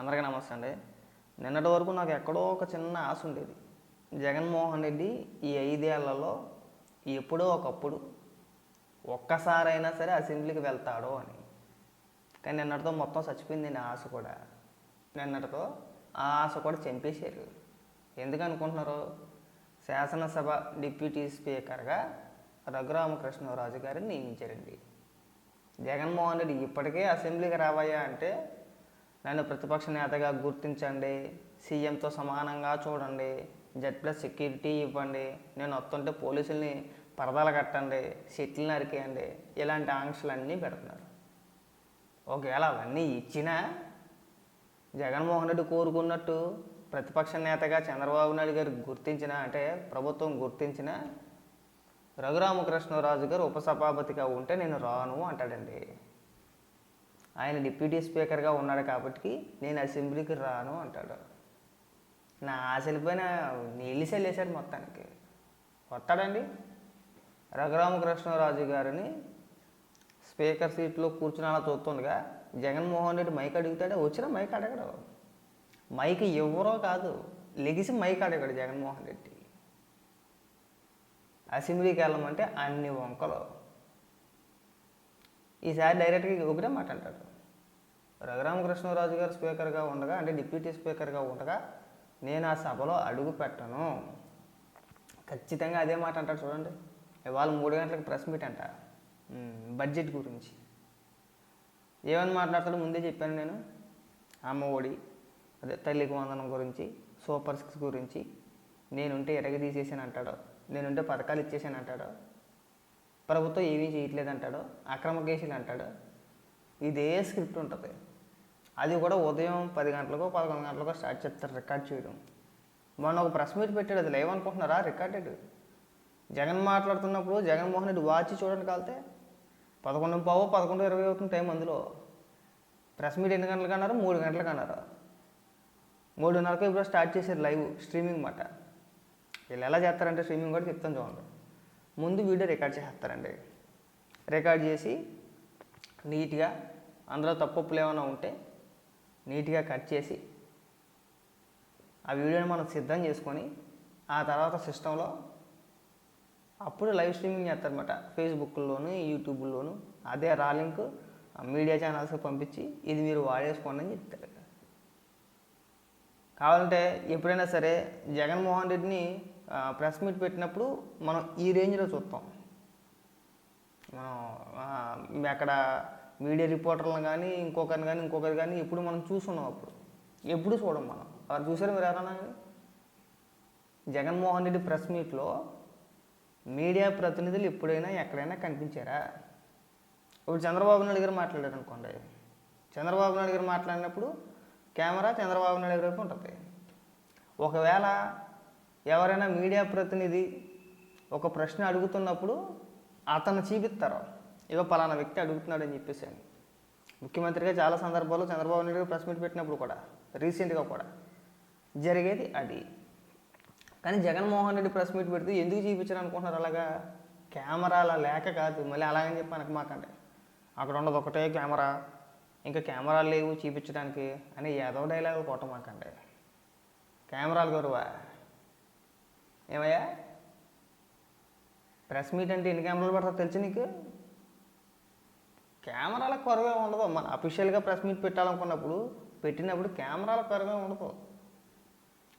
అందరికీ నమస్తే అండి. నిన్నటి వరకు నాకు ఎక్కడో ఒక చిన్న ఆశ ఉండేది. జగన్మోహన్ రెడ్డి ఈ ఐదేళ్ళలో ఎప్పుడో ఒకప్పుడు ఒక్కసారైనా సరే అసెంబ్లీకి వెళ్తాడో అని. కానీ నిన్నటితో మొత్తం చచ్చిపోయింది నా ఆశ కూడా. నిన్నటితో ఆ ఆశ కూడా చంపేశారు. ఎందుకు అనుకుంటున్నారు? శాసనసభ డిప్యూటీ స్పీకర్గా రఘురామకృష్ణరాజు గారిని నియమించారండి. జగన్మోహన్ రెడ్డి ఇప్పటికే అసెంబ్లీకి రావయ్యా అంటే నన్ను ప్రతిపక్ష నేతగా గుర్తించండి. సీఎంతో సమానంగా చూడండి. జెడ్ ప్లస్ సెక్యూరిటీ ఇవ్వండి. నేను వస్తుంటే పోలీసుల్ని పరదాలు కట్టండి. సెట్లు నరికేయండి. ఇలాంటి ఆంక్షలన్నీ పెడుతున్నారు. ఒకవేళ అవన్నీ ఇచ్చినా జగన్మోహన్ రెడ్డి కోరుకున్నట్టు ప్రతిపక్ష నేతగా చంద్రబాబు నాయుడు గారు గుర్తించిన అంటే ప్రభుత్వం గుర్తించిన రఘురామకృష్ణరాజు గారు ఉపసభాపతిగా ఉంటే నేను రాను అంటాడండి. ఆయన డిప్యూటీ స్పీకర్గా ఉన్నాడు కాబట్టి నేను అసెంబ్లీకి రాను అంటాడు. నా ఆశలపైన నీళ్ళు చల్లేశాడు మొత్తానికి. వస్తాడండి. రఘురామకృష్ణరాజు గారిని స్పీకర్ సీట్లో కూర్చుని అలా చూస్తుండగా జగన్మోహన్ రెడ్డి మైక్ అడుగుతాడే వచ్చిన మైక్ అడగడు. మైక్ ఎవరో కాదు. లెగిసి మైక్ అడగడు జగన్మోహన్ రెడ్డి. అసెంబ్లీకి వెళ్ళమంటే అన్ని వంకలు. ఈసారి డైరెక్ట్గా ఒకటే మాట అంటాడు రఘురామకృష్ణరాజు గారు స్పీకర్గా ఉండగా అంటే డిప్యూటీ స్పీకర్గా ఉండగా నేను ఆ సభలో అడుగు పెట్టను. ఖచ్చితంగా అదే మాట అంటాడు చూడండి. ఇవాళ మూడు గంటలకు ప్రెస్ మీట్ అంట. బడ్జెట్ గురించి. ఏమని మాట్లాడతాడో ముందే చెప్పాను నేను. అమ్మ ఒడి అదే తల్లికి వందనం గురించి సూపర్ సిక్స్ గురించి. నేనుంటే ఎరగ తీసేసాను అంటాడు. నేనుంటే పథకాలు ఇచ్చేసాను అంటాడు. ప్రభుత్వం ఏమీ చేయట్లేదు అంటాడు అక్రమ కేసులు అంటాడు. ఇదే స్క్రిప్ట్ ఉంటుంది. అది కూడా ఉదయం పది గంటలకు పదకొండు గంటలకు స్టార్ట్ చేస్తారు రికార్డ్ చేయడం. మొన్న ఒక ప్రెస్ మీట్ పెట్టాడు అది లైవ్ అనుకుంటున్నారా? రికార్డెడ్ జగన్ మాట్లాడుతున్నప్పుడు జగన్మోహన్ రెడ్డి వాచి చూడండి కాలితే. పదకొండు పావు పదకొండు ఇరవై అవుతుంది టైం అందులో. ప్రెస్ మీట్ ఎన్ని గంటలకు అన్నారు? మూడు గంటలకు అన్నారు. మూడున్నరకు ఇప్పుడు స్టార్ట్ చేశారు లైవ్ స్ట్రీమింగ్ మాట. వీళ్ళు ఎలా చేస్తారంటే స్ట్రీమింగ్ కూడా చెప్తాను చూడండి. ముందు వీడియో రికార్డ్ చేస్తారండి రికార్డ్ చేసి నీట్గా అందులో తప్పులు ఏమైనా ఉంటే నీట్గా కట్ చేసి ఆ వీడియోని మనం సిద్ధం చేసుకొని ఆ తర్వాత సిస్టంలో అప్పుడు లైవ్ స్ట్రీమింగ్ చేస్తారనమాట ఫేస్బుక్లోను యూట్యూబ్లోను అదే రా లింక్ మీడియా ఛానల్స్కి పంపించి ఇది మీరు వాడేసుకోండి అని చెప్తారు. కావాలంటే ఎప్పుడైనా సరే జగన్మోహన్ రెడ్డిని ప్రెస్ మీట్ పెట్టినప్పుడు మనం ఈ రేంజ్లో చూస్తాం. మనం అక్కడ మీడియా రిపోర్టర్లను కానీ ఇంకొకరిని కానీ ఇంకొకరు కానీ ఎప్పుడు మనం చూస్తున్నాం అప్పుడు. ఎప్పుడు చూడం మనం. వారు చూసారు మీరు ఎవరన్నా కానీ జగన్మోహన్ రెడ్డి ప్రెస్ మీట్లో మీడియా ప్రతినిధులు ఎప్పుడైనా ఎక్కడైనా కనిపించారా? ఇప్పుడు చంద్రబాబు నాయుడు గారు మాట్లాడారు అనుకోండి. చంద్రబాబు నాయుడు గారు మాట్లాడినప్పుడు కెమెరా చంద్రబాబు నాయుడు గారికి ఉంటుంది. ఒకవేళ ఎవరైనా మీడియా ప్రతినిధి ఒక ప్రశ్న అడుగుతున్నప్పుడు అతను చూపిస్తారు. ఇగో పలానా వ్యక్తి అడుగుతున్నాడు అని చెప్పేసి అని. ముఖ్యమంత్రిగా చాలా సందర్భాల్లో చంద్రబాబు నాయుడు ప్రెస్ మీట్ పెట్టినప్పుడు కూడా రీసెంట్గా కూడా జరిగేది అది. కానీ జగన్మోహన్ రెడ్డి ప్రెస్ మీట్ పెడితే ఎందుకు చూపించారు అనుకుంటున్నారు అలాగా? కెమెరాల లేక కాదు. మళ్ళీ అలాగని చెప్పి అనక మాకండి. అక్కడ ఉండదు ఒకటే కెమెరా. ఇంకా కెమెరాలు లేవు చూపించడానికి అని ఏదో డైలాగులు కొట్టమాకండి. కెమెరాలు గొరువా ఏమయ్యా? ప్రెస్ మీట్ అంటే ఎన్ని కెమెరాలు పెడతారు తెలుసు నీకు? కెమెరాల కొరవే ఉండదు. మన అఫీషియల్గా ప్రెస్ మీట్ పెట్టాలనుకున్నప్పుడు పెట్టినప్పుడు కెమెరాల కొరవే ఉండదు.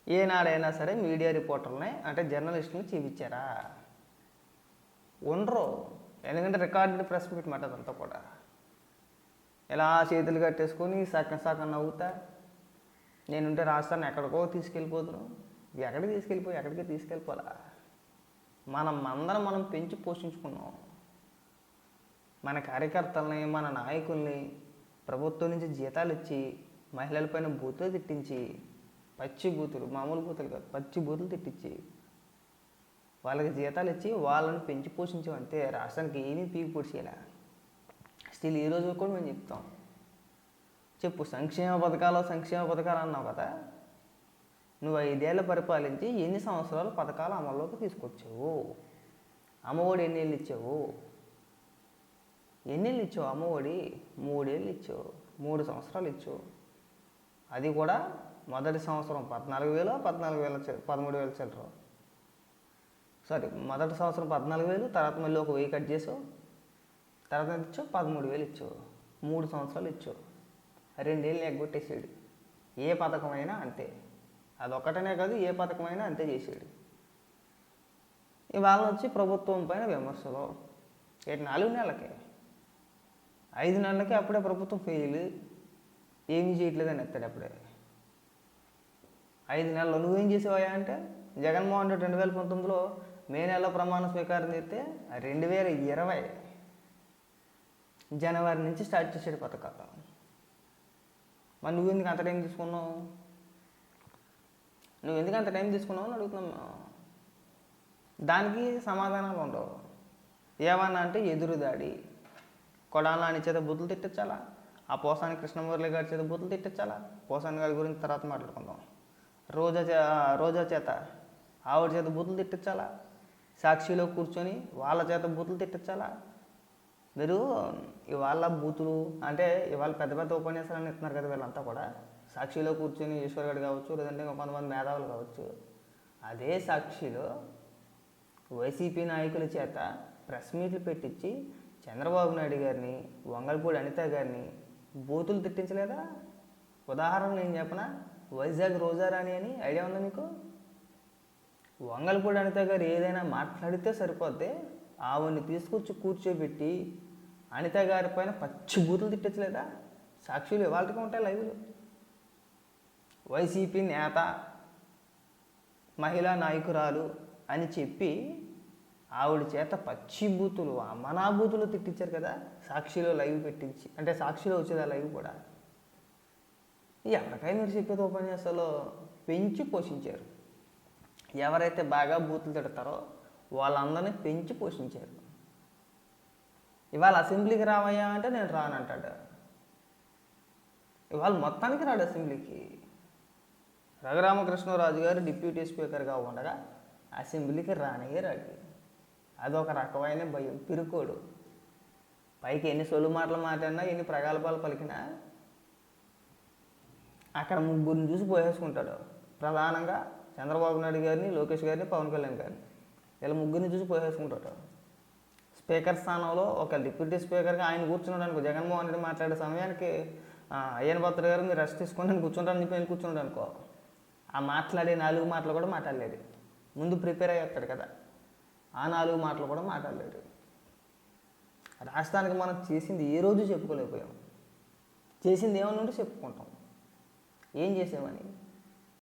ఏనాడైనా సరే మీడియా రిపోర్టర్ని అంటే జర్నలిస్టుని చూపించారా? ఉండరు. ఎందుకంటే రికార్డెడ్ ప్రెస్ మీట్ మాట అదంతా కూడా. ఇలా చేతులు కట్టేసుకొని సగం సగం నవ్వుతా. నేనుంటే రాస్తాను ఎక్కడికో తీసుకెళ్ళిపోతున్నాను ఎక్కడికి తీసుకెళ్ళిపోయి ఎక్కడికి తీసుకెళ్ళిపోలా? మనం అందరం మనం పెంచి పోషించుకున్నాం. మన కార్యకర్తల్ని మన నాయకుల్ని ప్రభుత్వం నుంచి జీతాలు ఇచ్చి మహిళలపైన బూతులు తిట్టించి పచ్చి బూతులు మామూలు బూతులు కాదు పచ్చి బూతులు తిట్టించి వాళ్ళకి జీతాలు ఇచ్చి వాళ్ళని పెంచి పోషించామంటే రాష్ట్రానికి ఏమీ పీకి పొడిచేలా స్టిల్ ఈ రోజు కూడా మేము చెప్తాం. చెప్పు సంక్షేమ పథకాలు సంక్షేమ పథకాలు అన్నావు కదా? నువ్వు ఐదేళ్ళు పరిపాలించి ఎన్ని సంవత్సరాలు పథకాలు అమల్లోకి తీసుకొచ్చావు? అమ్మఒడి ఎన్ని ఏళ్ళు ఇచ్చావు? ఎన్ని ఏళ్ళు ఇచ్చావు అమ్మఒడి? మూడేళ్ళు ఇచ్చావు. మూడు సంవత్సరాలు ఇచ్చావు. అది కూడా మొదటి సంవత్సరం పద్నాలుగు వేలు పద్నాలుగు వేల పదమూడు వేల చిల్లర. సారీ మొదటి సంవత్సరం పద్నాలుగు వేలు తర్వాత మళ్ళీ ఒక వెయ్యి కట్ చేసావు. తర్వాత ఎంత ఇచ్చావు? పదమూడు వేలు ఇచ్చావు. మూడు సంవత్సరాలు ఇచ్చావు. రెండేళ్ళు ఎగ్గొట్టేసాడు ఏ పథకమైనా అంతే. అదొక్కటనే కాదు ఏ పథకమైనా అంతే చేసాడు. ఇవాళ వచ్చి ప్రభుత్వం పైన విమర్శలు. ఏటి నాలుగు నెలలకే? ఐదు నెలలకి అప్పుడే ప్రభుత్వం ఫెయిల్ ఏమీ చేయట్లేదని ఎత్తాడు అప్పుడే. ఐదు నెలలు నువ్వేం చేసేవాయా అంటే జగన్మోహన్ రెడ్డి రెండు వేల పంతొమ్మిదిలో మే నెలలో ప్రమాణ స్వీకారం చేస్తే రెండు వేల ఇరవై జనవరి నుంచి స్టార్ట్ చేసాడు పథకాలు. మరి నువ్వు ఎందుకు అంత టైం తీసుకున్నావు? నువ్వు ఎందుకు అంత టైం తీసుకున్నావు అని అడుగుతున్నాం. దానికి సమాధానాలు ఉండవు. ఏమన్నా అంటే ఎదురుదాడి కొడాలని చేత బుద్ధులు తిట్టించాలా ఆ పోసాని కృష్ణమురళి గారి చేత బుద్ధులు తిట్టించాలా పోసాని గారి గురించి తర్వాత మాట్లాడుకుందాం. రోజా చే రోజా చేత ఆవిడ చేత బూతులు తిట్టించాలా సాక్షిలో కూర్చొని వాళ్ళ చేత బూతులు తిట్టించాలా మీరు ఇవాళ బూతులు అంటే ఇవాళ పెద్ద పెద్ద ఉపన్యాసాలను ఇస్తున్నారు కదా వీళ్ళంతా కూడా. సాక్షిలో కూర్చొని ఈశ్వర్ కావచ్చు లేదంటే కొంతమంది మేధావులు కావచ్చు అదే సాక్షిలో వైసీపీ నాయకుల చేత ప్రెస్ మీట్లు పెట్టించి చంద్రబాబు నాయుడు గారిని వంగల్పూడి అనిత గారిని బూతులు తిట్టించలేదా? ఉదాహరణ నేను చెప్పనా? వైజాగ్ రోజారాణి అని ఐడియా ఉందా మీకు? వంగల్పూడి అనిత గారు ఏదైనా మాట్లాడితే సరిపోతే ఆవిడ్ని తీసుకొచ్చి కూర్చోబెట్టి అనిత గారి పైన పచ్చి బూతులు తిట్టించలేదా? సాక్షులు ఇవాళకి ఉంటాయి లైవ్లు. వైసీపీ నేత మహిళా నాయకురాలు అని చెప్పి ఆవిడ చేత పచ్చి బూతులు అమనా బూతులు తిట్టించారు కదా. సాక్షిలో లైవ్ పెట్టించి అంటే సాక్షిలో వచ్చేది ఆ లైవ్ కూడా. ఎవరికైనా మీరు చెప్పేది ఉపన్యాసాలు పెంచి పోషించారు. ఎవరైతే బాగా బూతులు తిడతారో వాళ్ళందరినీ పెంచి పోషించారు. ఇవాళ అసెంబ్లీకి రావయ్యా అంటే నేను రానంటాడు. ఇవాళ మొత్తానికి రాడు అసెంబ్లీకి. రఘురామకృష్ణరాజు గారు డిప్యూటీ స్పీకర్గా ఉండగా అసెంబ్లీకి రానే రాడు అదొక రకమైన భయం పిరుకోడు. పైకి ఎన్ని సొలు మాటలు మాట్లాడినా ఎన్ని ప్రగల్భాలు పలికినా అక్కడ ముగ్గురిని చూసి పోయేసుకుంటాడు. ప్రధానంగా చంద్రబాబు నాయుడు గారిని లోకేష్ గారిని పవన్ కళ్యాణ్ గారిని. వీళ్ళ ముగ్గురిని చూసి పోయేసుకుంటాడు. స్పీకర్ స్థానంలో ఒక డిప్యూటీ స్పీకర్గా ఆయన కూర్చున్నాడు అనుకో జగన్మోహన్ రెడ్డి మాట్లాడే సమయానికి అయ్యన్ భద్ర గారు మీరు రెస్ట్ తీసుకొని నేను కూర్చుంటాను చెప్పి నేను కూర్చున్నాడు అనుకో. ఆ మాట్లాడే నాలుగు మాటలు కూడా మాట్లాడలేదు. ముందు ప్రిపేర్ అయ్యేస్తాడు కదా ఆ నాలుగు మాటలు కూడా మాట్లాడలేడు రాష్ట్రానికి మనం చేసింది ఏ రోజు చెప్పుకోలేకపోయాం. చేసింది ఏమన్నా ఉంటే చెప్పుకుంటాం. ఏం చేసామని?